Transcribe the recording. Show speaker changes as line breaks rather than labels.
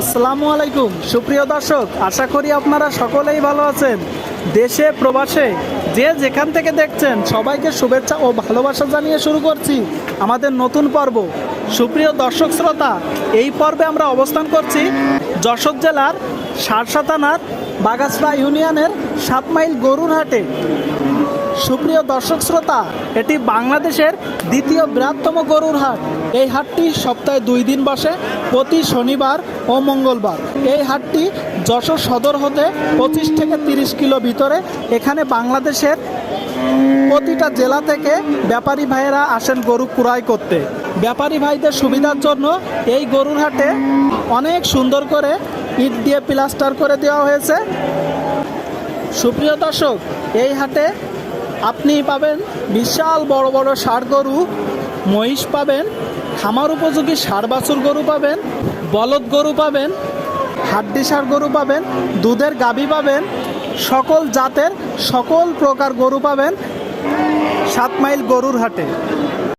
আসসালামু আলাইকুম। সুপ্রিয় দর্শক, আশা করি আপনারা সকলেই ভালো আছেন। দেশে, প্রবাসে যে যেখান থেকে দেখছেন, সবাইকে শুভেচ্ছা ও ভালোবাসা জানিয়ে শুরু করছি আমাদের নতুন পর্ব। সুপ্রিয় দর্শক শ্রোতা, এই পর্বে আমরা অবস্থান করছি যশোর জেলার সারসা থানার বাগাসরা ইউনিয়নের সাত মাইল গরুর হাটে সুপ্রিয় দর্শক শ্রোতা, এটি বাংলাদেশের দ্বিতীয় বৃহত্তম গরুর হাট। এই হাটটি সপ্তাহে দুই দিন বসে, প্রতি শনিবার ও মঙ্গলবার। এই হাটটি যশোর সদর হতে পঁচিশ থেকে তিরিশ কিলো ভিতরে। এখানে বাংলাদেশের প্রতিটা জেলা থেকে ব্যাপারী ভাইয়েরা আসেন গরু ক্রয় করতে। ব্যাপারী ভাইদের সুবিধার জন্য এই গরুর হাটে অনেক সুন্দর করে ইট দিয়ে প্লাস্টার করে দেওয়া হয়েছে। সুপ্রিয় দর্শক, এই হাটে আপনি পাবেন বিশাল বড় বড় ষাড় গরু, মহিষ পাবেন, খামার উপযোগী ষাড় বাছুর গরু পাবেন, বলদ গরু পাবেন, হাড্ডি সার গরু পাবেন, দুধের গাবি পাবেন, সকল জাতের সকল প্রকার গরু পাবেন সাত মাইল গরুর হাটে।